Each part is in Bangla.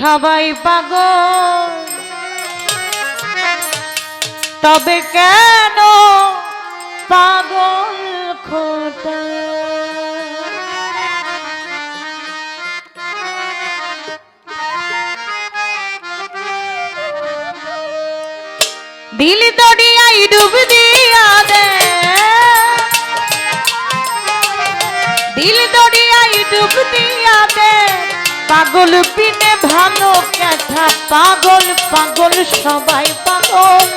সবাই পাগল। তবে কেন পাগল খোটা? দিল দড়িয়াই ডুব দিয়া দে। দিল দড়িয়াই ডুব দিয়া দে। পাগল পিনে ভালো কথা পাগল পাগল, সবাই পাগল।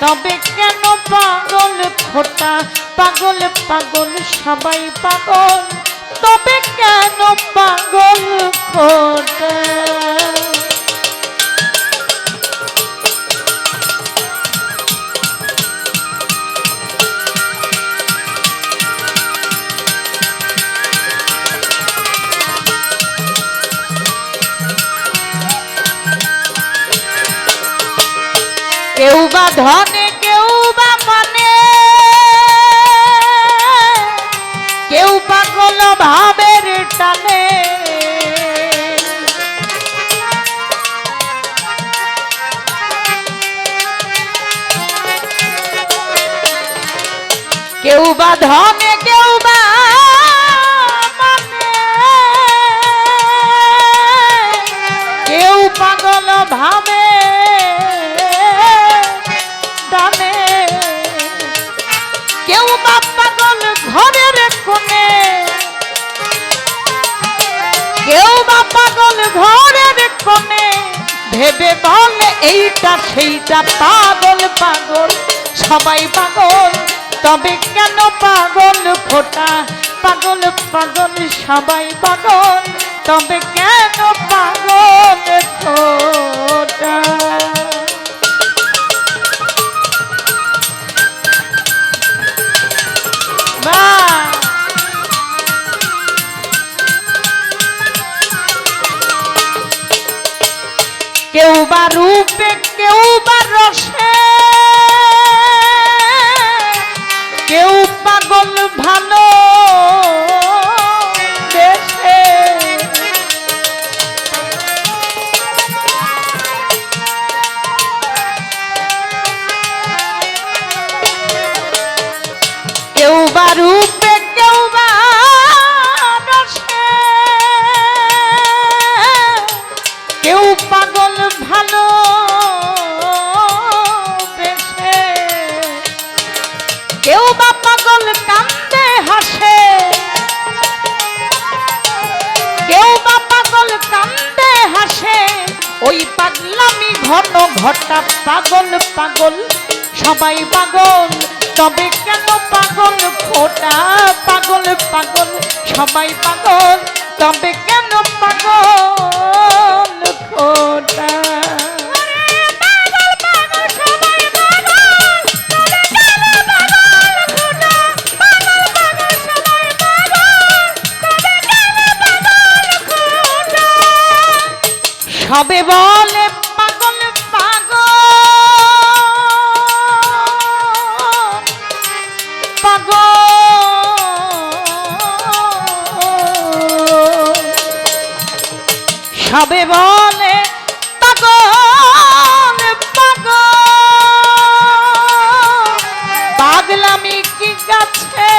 তবে কেন পাগল খোটা? পাগল পাগল, সবাই পাগল। তবে কেন পাগল খোটা? কেউ বা ধনে, কেউ বা মানে কেউ পাগল ভাবের টানে। কেউ বা ধনে, কেউ বা এইটা সেইটা পাগল পাগল, সবাই পাগল। তবে কেন পাগল ফোটা? পাগল পাগল, সবাই পাগল। তবে কেন পাগল খোটা রূপে কেউ বা রসে। কেউ পাগল ভালো কেউ বা রূপে পাগল পাগল সবাই পাগল। তবে কেন পাগল? খোটা পাগল পাগল সবাই পাগল। তবে কেন পাগল? ফোটা সবে বলে সবে বলে, পাগল পাগল, পাগলামি কি গাছে?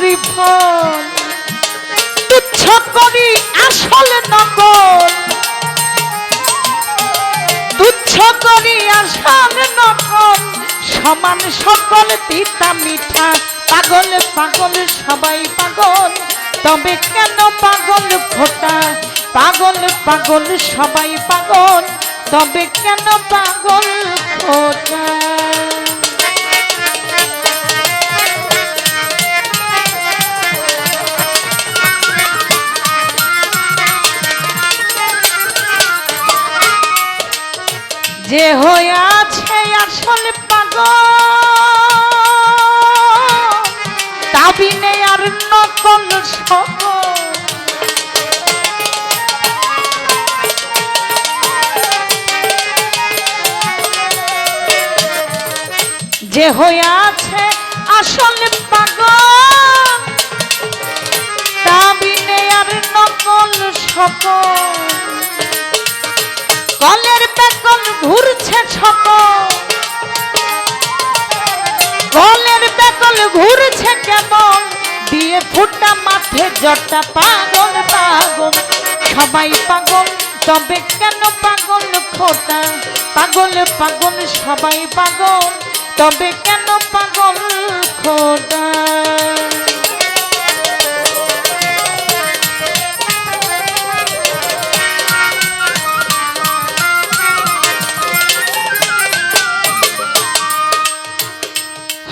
রিফল তুচ্ছ করি আসল নকল। তুচ্ছ করি আসল নকল। সমান সকল পিতা মিঠা, পাগল পাগল, সবাই পাগল। তবে কেন পাগল ফোটা? পাগল পাগল, সবাই পাগল। তবে কেন পাগল যে হয়ে আছে আসল পাগল কাবিনে আর নকল সব। যে হয়ে আছে আসল পাগল কাবিনে আর নকল সকল কলের বেকল ঘুরছে সকল কলের বেকল ঘুরছে ফুটা মাঠে জটা পাগল পাগল। সবাই পাগল, তবে কেন পাগল খোটা পাগল পাগল, সবাই পাগল, তবে কেন পাগল খোটা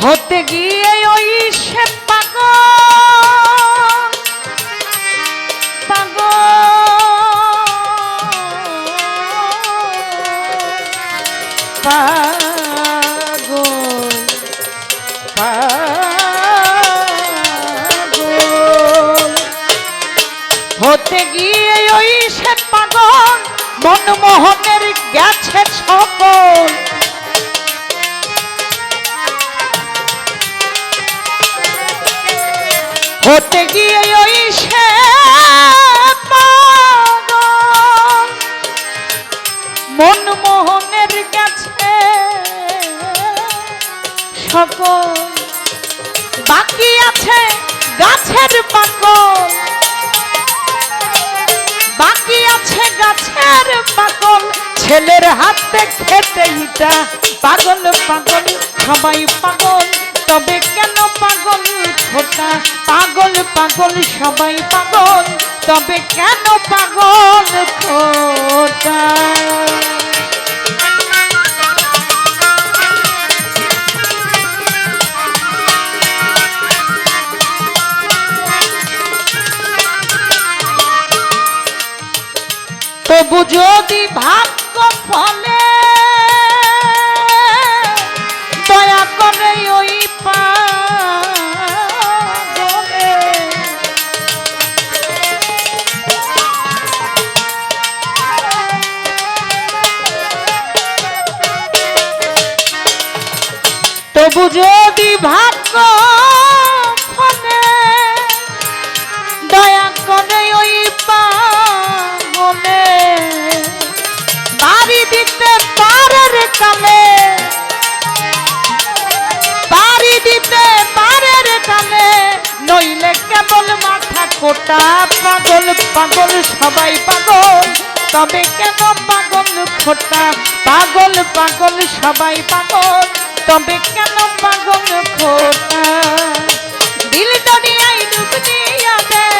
হতে গিয়ে হতে গিয়ে ওই সে পাগল মনমোহনের গেছে সকল। হতে গিয়ে ওই সে মনমোহনের কাছে সকল। বাকি আছে গাছের পাগল বাকি আছে গাছের পাগল ছেলের হাতে খেতে ইটা পাগল পাগল, সবাই পাগল। তবে কেন পাগল খোটা পাগল পাগল, সবাই পাগল। তবে কেন পাগল খোটা যদি ভাগ্য ফলে। দয়া করে ওই পাগলে। তবু যদি ভাগ্য কেবল মাথা কোটা পাগল পাগল, সবাই পাগল। তবে কেন পাগল খোটা? পাগল পাগল, সবাই পাগল। তবে কেন পাগল খোটা? দিল দরিয়াই ডুব দিয়া দে